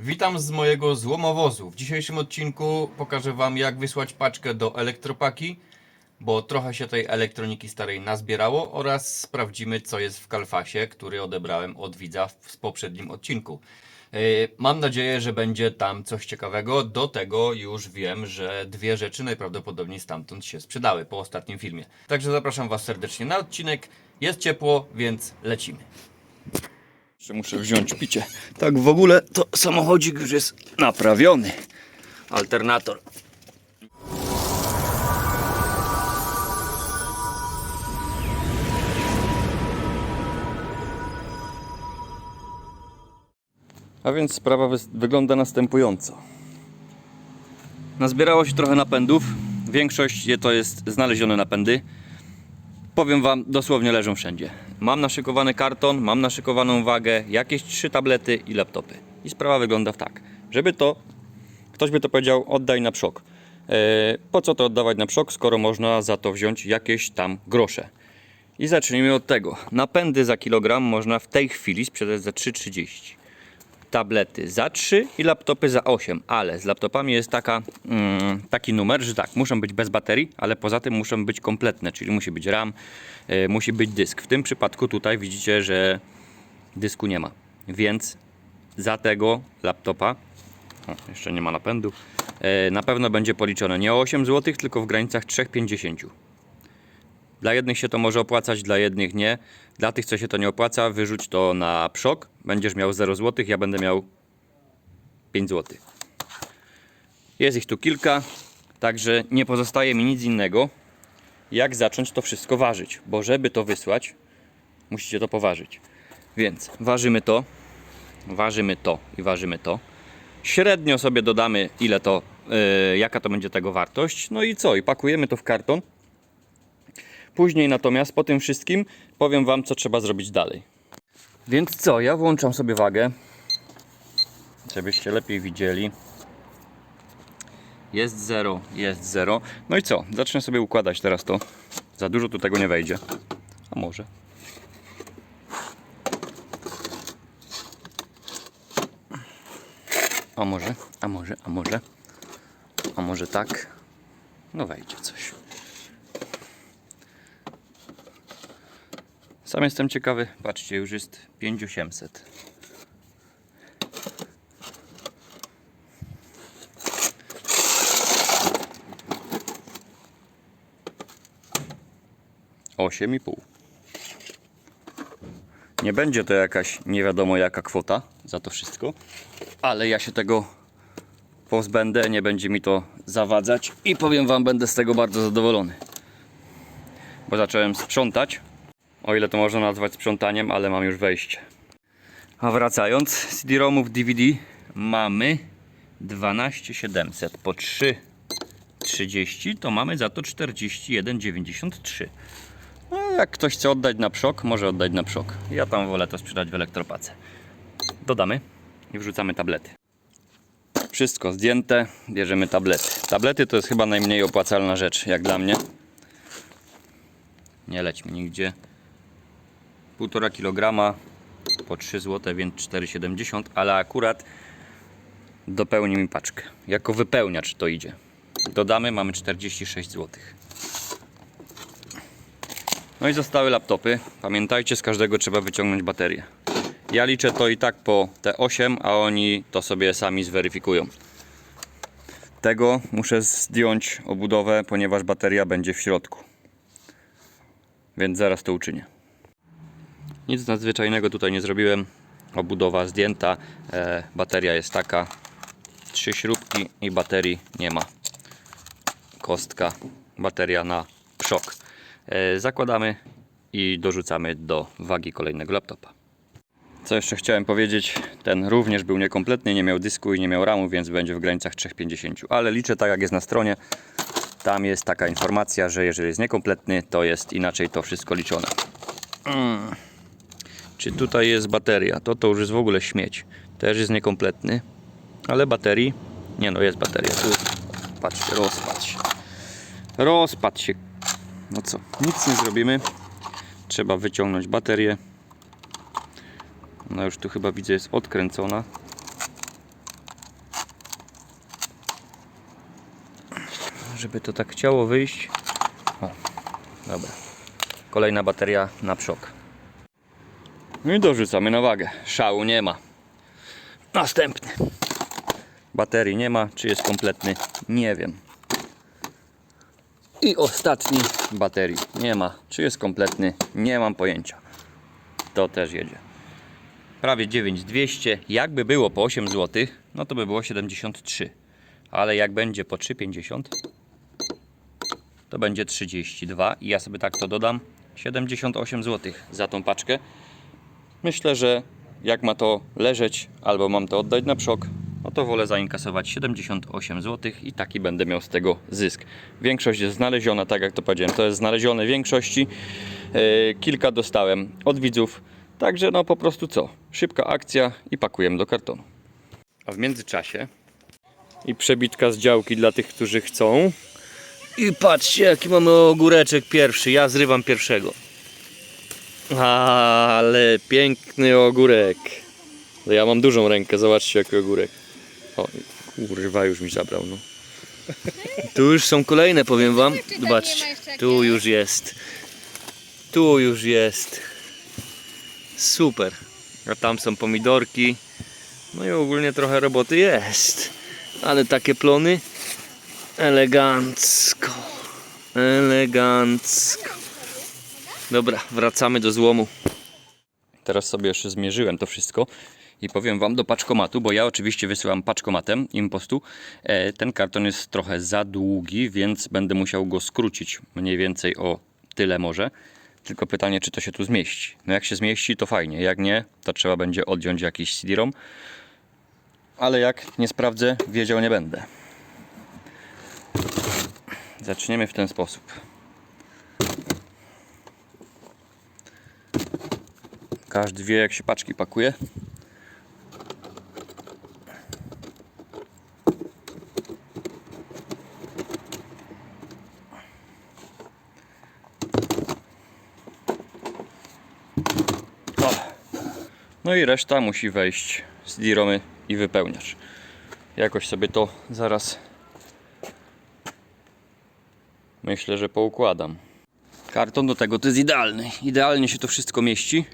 Witam z mojego złomowozu. W dzisiejszym odcinku pokażę Wam jak wysłać paczkę do elektropaki, bo trochę się tej elektroniki starej nazbierało oraz sprawdzimy co jest w kalfasie, który odebrałem od widza w poprzednim odcinku. Yy, Mam nadzieję, że będzie tam coś ciekawego. Do tego już wiem, że dwie rzeczy najprawdopodobniej stamtąd się sprzedały po ostatnim filmie. Także zapraszam Was serdecznie na odcinek. Jest ciepło, więc lecimy. Jeszcze muszę wziąć picie. Tak w ogóle to samochodzik już jest naprawiony. Alternator. A więc sprawa wygląda następująco. Nazbierało się trochę napędów. Większość je to jest znalezione napędy. Powiem Wam, dosłownie leżą wszędzie. Mam naszykowany karton, mam naszykowaną wagę, jakieś trzy tablety i laptopy. I sprawa wygląda tak, żeby to, ktoś by to powiedział, oddaj na przok. E, po co to oddawać na przok, skoro można za to wziąć jakieś tam grosze? I zacznijmy od tego. Napędy za kilogram można w tej chwili sprzedać za 3,30 tablety za 3 i laptopy za 8, ale z laptopami jest taka, mm, taki numer, że tak, muszą być bez baterii, ale poza tym muszą być kompletne, czyli musi być RAM, y, musi być dysk. W tym przypadku tutaj widzicie, że dysku nie ma, więc za tego laptopa, o, jeszcze nie ma napędu, y, na pewno będzie policzone nie o 8 zł, tylko w granicach 3,50. Dla jednych się to może opłacać, dla jednych nie. Dla tych, co się to nie opłaca, wyrzuć to na przok. Będziesz miał 0 zł, ja będę miał 5 zł. Jest ich tu kilka, także nie pozostaje mi nic innego, jak zacząć to wszystko ważyć. Bo żeby to wysłać, musicie to poważyć. Więc ważymy to, ważymy to i ważymy to. Średnio sobie dodamy, ile to, yy, jaka to będzie tego wartość. No i co? I pakujemy to w karton. Później natomiast po tym wszystkim powiem Wam, co trzeba zrobić dalej. Więc co, ja włączam sobie wagę, żebyście lepiej widzieli. Jest 0, jest 0. No i co? Zacznę sobie układać teraz to. Za dużo tu tego nie wejdzie. A może? A może? A może? A może? A może tak? No wejdzie coś. Sam jestem ciekawy. Patrzcie, już jest 5800. Osiem i pół. Nie będzie to jakaś nie wiadomo jaka kwota za to wszystko, ale ja się tego pozbędę, nie będzie mi to zawadzać i powiem Wam, będę z tego bardzo zadowolony. Bo zacząłem sprzątać, o ile to można nazwać sprzątaniem, ale mam już wejście. A wracając, CD-ROMów DVD mamy 12700 po 3,30 to mamy za to 41,93. No, jak ktoś chce oddać na przok, może oddać na przok. Ja tam wolę to sprzedać w elektropace. Dodamy i wrzucamy tablety. Wszystko zdjęte, bierzemy tablety. Tablety to jest chyba najmniej opłacalna rzecz, jak dla mnie. Nie leć mi nigdzie. 1,5 kg po 3 zł, więc 4,70, ale akurat dopełni mi paczkę. Jako wypełniacz to idzie. Dodamy, mamy 46 zł. No i zostały laptopy. Pamiętajcie, z każdego trzeba wyciągnąć baterię. Ja liczę to i tak po te 8, a oni to sobie sami zweryfikują. Tego muszę zdjąć obudowę, ponieważ bateria będzie w środku. Więc zaraz to uczynię. Nic nadzwyczajnego tutaj nie zrobiłem. Obudowa zdjęta, e, bateria jest taka. Trzy śrubki i baterii nie ma. Kostka, bateria na przok. E, zakładamy i dorzucamy do wagi kolejnego laptopa. Co jeszcze chciałem powiedzieć, ten również był niekompletny, nie miał dysku i nie miał ramu, więc będzie w granicach 3,50. Ale liczę tak jak jest na stronie. Tam jest taka informacja, że jeżeli jest niekompletny, to jest inaczej to wszystko liczone. Mm czy tutaj jest bateria. To to już jest w ogóle śmieć. Też jest niekompletny. Ale baterii... Nie no, jest bateria. Tu patrzcie, rozpadł się. Rozpadł się. No co, nic nie zrobimy. Trzeba wyciągnąć baterię. Ona już tu chyba widzę jest odkręcona. Żeby to tak chciało wyjść. O, dobra. Kolejna bateria na przok. No i dorzucamy na wagę. Szału nie ma. Następny. Baterii nie ma. Czy jest kompletny? Nie wiem. I ostatni baterii nie ma. Czy jest kompletny? Nie mam pojęcia. To też jedzie. Prawie 9200. Jakby było po 8 zł, no to by było 73. Ale jak będzie po 3,50, to będzie 32. I ja sobie tak to dodam. 78 zł za tą paczkę. Myślę, że jak ma to leżeć, albo mam to oddać na przok, no to wolę zainkasować 78 zł i taki będę miał z tego zysk. Większość jest znaleziona, tak jak to powiedziałem, to jest znalezione w większości. E, Kilka dostałem od widzów, także no po prostu co? Szybka akcja i pakujemy do kartonu. A w międzyczasie i przebitka z działki dla tych, którzy chcą. I patrzcie, jaki mamy ogóreczek pierwszy. Ja zrywam pierwszego. Ale piękny ogórek. No ja mam dużą rękę, zobaczcie jaki ogórek. O, kurwa już mi zabrał, no. Tu już są kolejne, powiem wam. Zobaczcie, tu już jest. Tu już jest. Super. A tam są pomidorki. No i ogólnie trochę roboty jest. Ale takie plony elegancko. Elegancko. Dobra, wracamy do złomu. Teraz sobie jeszcze zmierzyłem to wszystko i powiem Wam do paczkomatu, bo ja oczywiście wysyłam paczkomatem impostu. E, ten karton jest trochę za długi, więc będę musiał go skrócić mniej więcej o tyle może. Tylko pytanie, czy to się tu zmieści. No jak się zmieści, to fajnie. Jak nie, to trzeba będzie odjąć jakiś CD-ROM. Ale jak nie sprawdzę, wiedział nie będę. Zaczniemy w ten sposób. Każdy wie, jak się paczki pakuje. No i reszta musi wejść z diromy i wypełniacz. Jakoś sobie to zaraz myślę, że poukładam. Karton do tego to jest idealny. Idealnie się to wszystko mieści.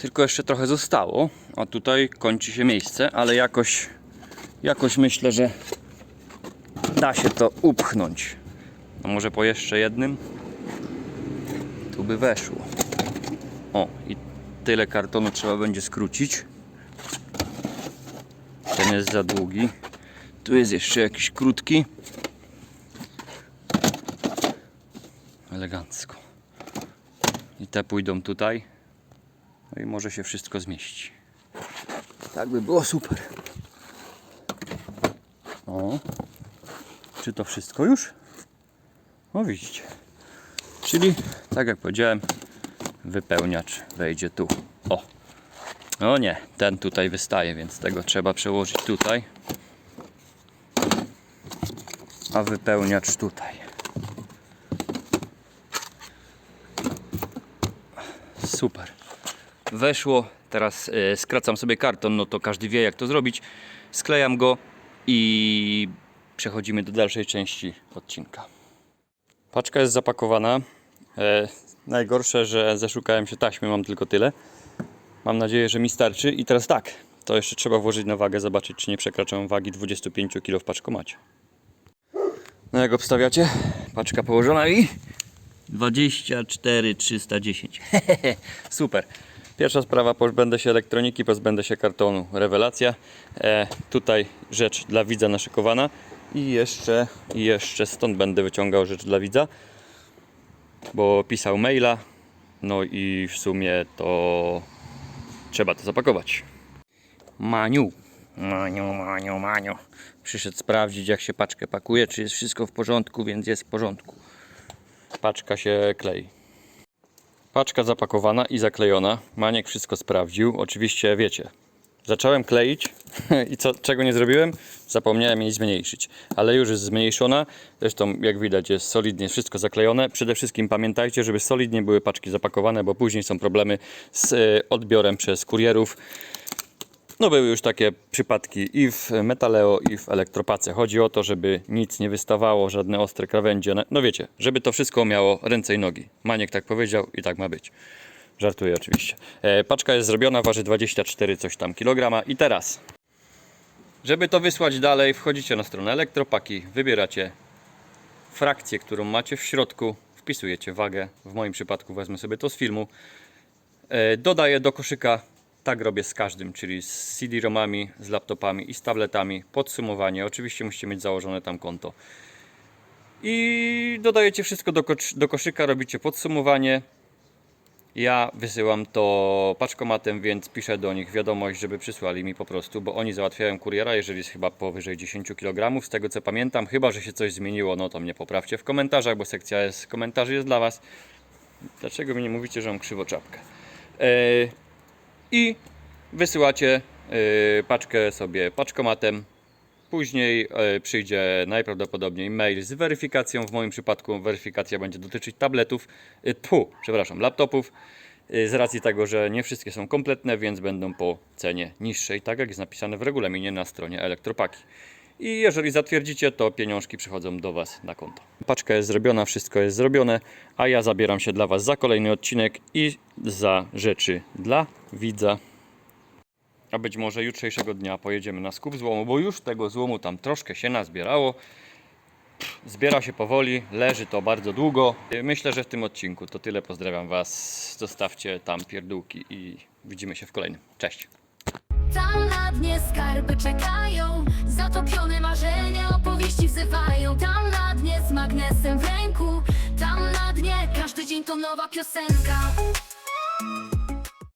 Tylko jeszcze trochę zostało. A tutaj kończy się miejsce, ale jakoś, jakoś myślę, że da się to upchnąć. A może po jeszcze jednym? Tu by weszło. O, i tyle kartonu trzeba będzie skrócić. Ten jest za długi. Tu jest jeszcze jakiś krótki. Elegancko. I te pójdą tutaj. No i może się wszystko zmieści. Tak by było super. O. Czy to wszystko już? No widzicie. Czyli, tak jak powiedziałem, wypełniacz wejdzie tu. O. O nie, ten tutaj wystaje, więc tego trzeba przełożyć tutaj. A wypełniacz tutaj. Super. Weszło, teraz e, skracam sobie karton, no to każdy wie jak to zrobić. Sklejam go i przechodzimy do dalszej części odcinka. Paczka jest zapakowana. E, najgorsze, że zeszukałem się taśmy, mam tylko tyle. Mam nadzieję, że mi starczy. I teraz tak, to jeszcze trzeba włożyć na wagę, zobaczyć czy nie przekraczam wagi 25 kg w paczkomacie. No jak obstawiacie? Paczka położona i 24 310. Super. Pierwsza sprawa, pozbędę się elektroniki, pozbędę się kartonu. Rewelacja. E, tutaj rzecz dla widza naszykowana. I jeszcze, jeszcze stąd będę wyciągał rzecz dla widza, bo pisał maila. No i w sumie to trzeba to zapakować. Maniu, Maniu, Maniu, Maniu. Przyszedł sprawdzić, jak się paczkę pakuje, czy jest wszystko w porządku, więc jest w porządku. Paczka się klei. Paczka zapakowana i zaklejona. Maniek wszystko sprawdził. Oczywiście wiecie. Zacząłem kleić i co, czego nie zrobiłem? Zapomniałem jej zmniejszyć. Ale już jest zmniejszona. Zresztą jak widać jest solidnie wszystko zaklejone. Przede wszystkim pamiętajcie, żeby solidnie były paczki zapakowane, bo później są problemy z e, odbiorem przez kurierów. No były już takie przypadki i w Metaleo, i w Elektropace. Chodzi o to, żeby nic nie wystawało, żadne ostre krawędzie. No wiecie, żeby to wszystko miało ręce i nogi. Maniek tak powiedział i tak ma być. Żartuję oczywiście. E, paczka jest zrobiona, waży 24 coś tam kilograma. I teraz, żeby to wysłać dalej, wchodzicie na stronę Elektropaki, wybieracie frakcję, którą macie w środku, wpisujecie wagę. W moim przypadku wezmę sobie to z filmu. E, Dodaję do koszyka, tak robię z każdym, czyli z CD-ROMami, z laptopami i z tabletami. Podsumowanie, oczywiście musicie mieć założone tam konto. I dodajecie wszystko do, do koszyka, robicie podsumowanie. Ja wysyłam to paczkomatem, więc piszę do nich wiadomość, żeby przysłali mi po prostu, bo oni załatwiają kuriera, jeżeli jest chyba powyżej 10 kg, z tego co pamiętam, chyba że się coś zmieniło, no to mnie poprawcie w komentarzach, bo sekcja jest, komentarzy jest dla Was. Dlaczego mi nie mówicie, że mam krzywo czapkę? E, I wysyłacie e, paczkę sobie paczkomatem. Później e, przyjdzie najprawdopodobniej mail z weryfikacją. W moim przypadku weryfikacja będzie dotyczyć tabletów, e, tfu, przepraszam, laptopów. Z racji tego, że nie wszystkie są kompletne, więc będą po cenie niższej, tak jak jest napisane w regulaminie na stronie Elektropaki. I jeżeli zatwierdzicie, to pieniążki przychodzą do Was na konto. Paczka jest zrobiona, wszystko jest zrobione, a ja zabieram się dla Was za kolejny odcinek i za rzeczy dla widza. A być może jutrzejszego dnia pojedziemy na skup złomu, bo już tego złomu tam troszkę się nazbierało. Zbiera się powoli, leży to bardzo długo. Myślę, że w tym odcinku to tyle. Pozdrawiam Was. Zostawcie tam pierdółki i widzimy się w kolejnym. Cześć. Tam na dnie skarby czekają Zatopione marzenia opowieści wzywają. Tam na dnie z magnesem w ręku Tam na dnie każdy dzień to nowa piosenka